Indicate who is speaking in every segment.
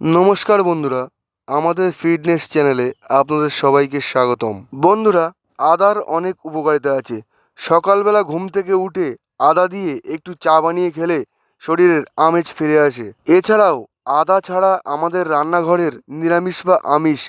Speaker 1: নমস্কার বন্ধুরা, আমাদের ফিটনেস চ্যানেলে আপনাদের সবাইকে স্বাগতম। বন্ধুরা, আদার অনেক উপকারিতা আছে। সকালবেলা ঘুম থেকে উঠে আদা দিয়ে একটু চা বানিয়ে খেলে শরীরের আমেজ ফিরে আসে। এছাড়াও, আদা ছাড়া আমাদের রান্নাঘরের নিরামিষ বা আমিষ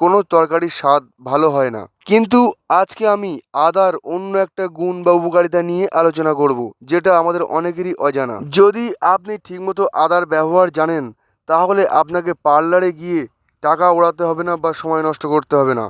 Speaker 1: কোনো তরকারির স্বাদ ভালো হয় না। কিন্তু আজকে আমি আদার অন্য একটা গুণ বা উপকারিতা নিয়ে আলোচনা করব, যেটা আমাদের অনেকেরই অজানা। যদি আপনি ঠিকমতো আদার ব্যবহার জানেন তাহলে আপনাকে পার্লারে গিয়ে টাকা ওড়াতে হবে না বা সময় নষ্ট করতে হবে না।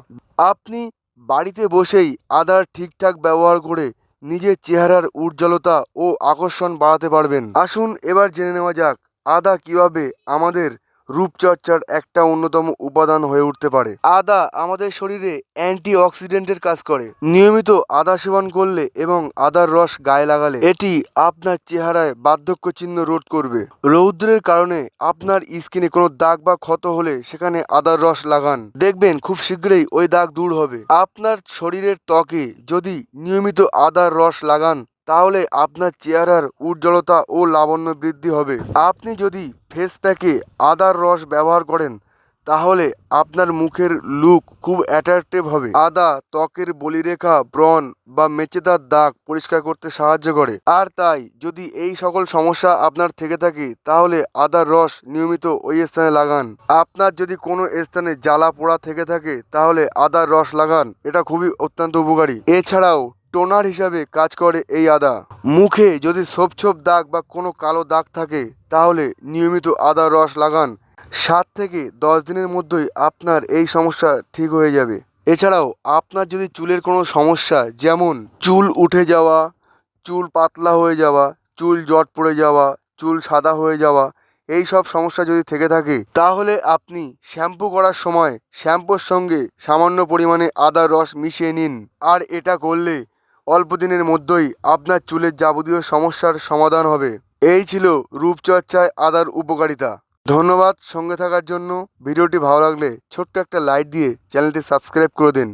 Speaker 1: আপনি বাড়িতে বসেই আদার ঠিকঠাক ব্যবহার করে নিজের চেহারার উজ্জ্বলতা ও আকর্ষণ বাড়াতে পারবেন। আসুন এবার জেনে নেওয়া যাক, আদা কীভাবে আমাদের রূপচর্চার একটা অন্যতম উপাদান হয়ে উঠতে পারে। আদা আমাদের শরীরে অ্যান্টি অক্সিডেন্টের কাজ করে। নিয়মিত আদা সেবন করলে এবং আদার রস গায়ে লাগালে এটি আপনার চেহারায় বার্ধক্য চিহ্ন রোধ করবে। রৌদ্রের কারণে আপনার স্কিনে কোনো দাগ বা ক্ষত হলে সেখানে আদার রস লাগান। দেখবেন খুব শীঘ্রই ওই দাগ দূর হবে। আপনার শরীরের ত্বকে যদি নিয়মিত আদার রস লাগান তাহলে আপনার চেহারার উজ্জ্বলতা ও লাবণ্য বৃদ্ধি হবে। আপনি যদি ফেস প্যাকে আদার রস ব্যবহার করেন, তাহলে আপনার মুখের লুক খুব অ্যাট্রাকটিভ হবে। আদা ত্বকের বলিরেখা, ব্রণ বা মেচেদার দাগ পরিষ্কার করতে সাহায্য করে। আর তাই যদি এই সকল সমস্যা আপনার থেকে থাকে, তাহলে আদার রস নিয়মিত ওই স্থানে লাগান। আপনার যদি কোনো স্থানে জ্বালা পোড়া থেকে থাকে, তাহলে আদার রস লাগান। এটা খুবই অত্যন্ত উপকারী। এছাড়াও টোনার হিসাবে কাজ করে এই আদা। মুখে যদি ছোপ ছোপ দাগ বা কোনো কালো দাগ থাকে, তাহলে নিয়মিত আদার রস লাগান। সাত থেকে দশ দিনের মধ্যেই আপনার এই সমস্যা ঠিক হয়ে যাবে। এছাড়াও আপনার যদি চুলের কোনো সমস্যা, যেমন চুল উঠে যাওয়া, চুল পাতলা হয়ে যাওয়া, চুল জট পড়ে যাওয়া, চুল সাদা হয়ে যাওয়া, এই সব সমস্যা যদি থেকে থাকে, তাহলে আপনি শ্যাম্পু করার সময় শ্যাম্পুর সঙ্গে সামান্য পরিমাণে আদার রস মিশিয়ে নিন। আর এটা করলে অল্প দিনের মধ্যেই আপনার চুলের যাবতীয় সমস্যার সমাধান হবে। এই ছিল রূপচর্চায় আদার উপকারিতা। ধন্যবাদ সঙ্গে থাকার জন্য। ভিডিওটি ভালো লাগলে ছোট্ট একটা লাইক দিয়ে চ্যানেলটি সাবস্ক্রাইব করে দিন।